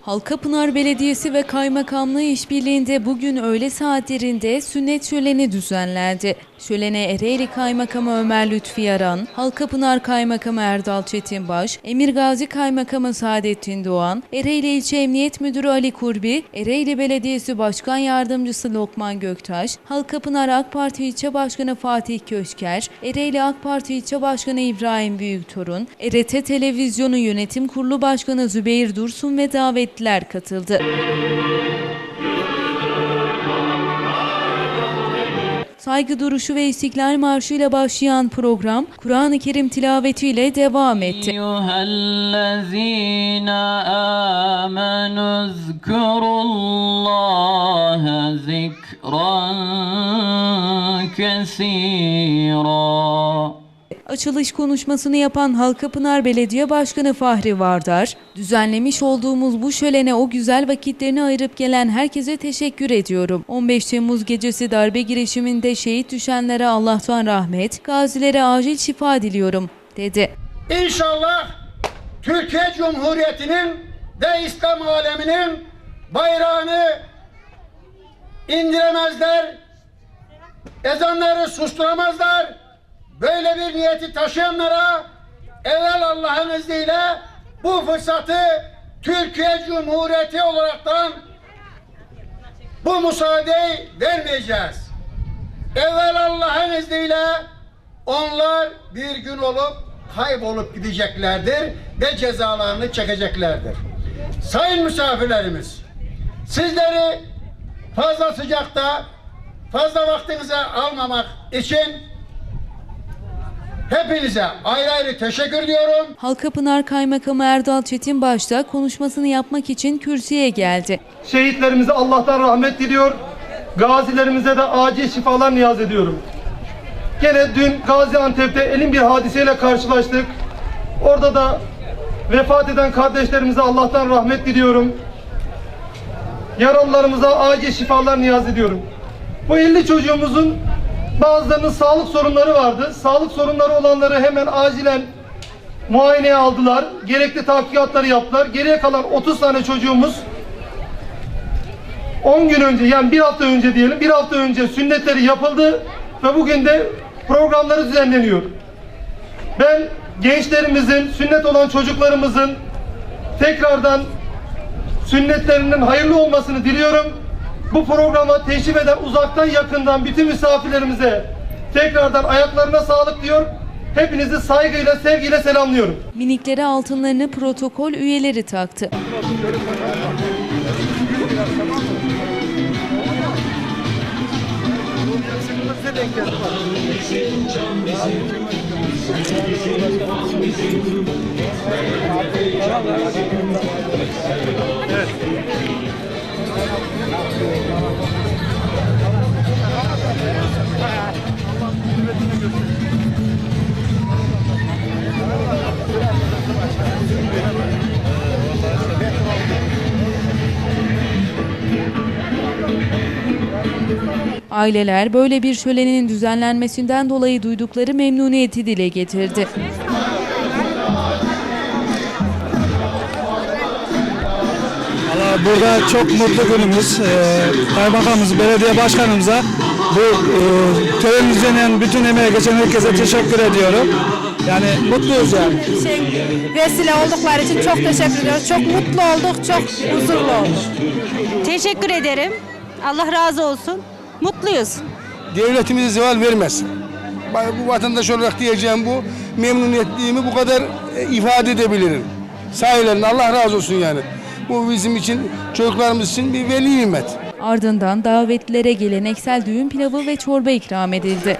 Halkapınar Belediyesi ve Kaymakamlığı işbirliğinde bugün öğle saatlerinde sünnet şöleni düzenlendi. Şölene Ereğli Kaymakamı Ömer Lütfi Yaran, Halkapınar Kaymakamı Erdal Çetinbaş, Emirgazi Kaymakamı Saadettin Doğan, Ereğli İlçe Emniyet Müdürü Ali Kurbi, Ereğli Belediyesi Başkan Yardımcısı Lokman Göktaş, Halkapınar AK Parti İlçe Başkanı Fatih Köşker, Ereğli AK Parti İlçe Başkanı İbrahim Büyüktorun, ERT Televizyonu Yönetim Kurulu Başkanı Zübeyir Dursun ve davetliler katıldı. Saygı duruşu ve İstiklal Marşı ile başlayan program Kur'an-ı Kerim tilavetiyle devam etti. zikran Açılış konuşmasını yapan Halkapınar Belediye Başkanı Fahri Vardar, düzenlemiş olduğumuz bu şölene o güzel vakitlerini ayırıp gelen herkese teşekkür ediyorum. 15 Temmuz gecesi darbe girişiminde şehit düşenlere Allah'tan rahmet, gazilere acil şifa diliyorum, dedi. İnşallah Türkiye Cumhuriyeti'nin ve İslam aleminin bayrağını indiremezler, ezanları susturamazlar. Böyle bir niyeti taşıyanlara evvel Allah'ın izniyle bu fırsatı Türkiye Cumhuriyeti olaraktan bu müsaadeyi vermeyeceğiz. Evvel Allah'ın izniyle onlar bir gün olup kaybolup gideceklerdir ve cezalarını çekeceklerdir. Sayın misafirlerimiz, sizleri fazla sıcakta, fazla vaktinize almamak için hepinize ayrı ayrı teşekkür ediyorum. Halkapınar Kaymakamı Erdal Çetinbaş da konuşmasını yapmak için kürsüye geldi. Şehitlerimize Allah'tan rahmet diliyor. Gazilerimize de acil şifalar niyaz ediyorum. Gene dün Gaziantep'te elin bir hadiseyle karşılaştık. Orada da vefat eden kardeşlerimize Allah'tan rahmet diliyorum. Yaralılarımıza acil şifalar niyaz ediyorum. Bu 50 çocuğumuzun bazılarının sağlık sorunları vardı. Sağlık sorunları olanları hemen acilen muayeneye aldılar. Gerekli tahkikatları yaptılar. Geriye kalan 30 tane çocuğumuz 10 gün önce yani bir hafta önce diyelim bir hafta önce sünnetleri yapıldı ve bugün de programları düzenleniyor. Ben gençlerimizin, sünnet olan çocuklarımızın tekrardan sünnetlerinin hayırlı olmasını diliyorum. Bu programa teşrif eden uzaktan yakından bütün misafirlerimize tekrardan ayaklarına sağlık diyor. Hepinizi saygıyla, sevgiyle selamlıyorum. Miniklere altınlarını protokol üyeleri taktı. Aileler böyle bir şölenin düzenlenmesinden dolayı duydukları memnuniyeti dile getirdi. Burada çok mutlu günümüz. Ee, Kaymakamımız, belediye başkanımıza bu e, televizyonun bütün emeğe geçen herkese teşekkür ediyorum. Yani mutluyuz yani. şey vesile oldukları için çok teşekkür ediyoruz. Çok mutlu olduk, çok huzurlu olduk. Teşekkür ederim. Allah razı olsun. Mutluyuz. devletimize zeval vermez. Bu vatandaş olarak diyeceğim bu. Memnuniyetliliğimi bu kadar e, ifade edebilirim. Sahilerine Allah razı olsun yani. Bu bizim için, çocuklarımız için bir veli nimet. Ardından davetlilere geleneksel düğün pilavı ve çorba ikram edildi.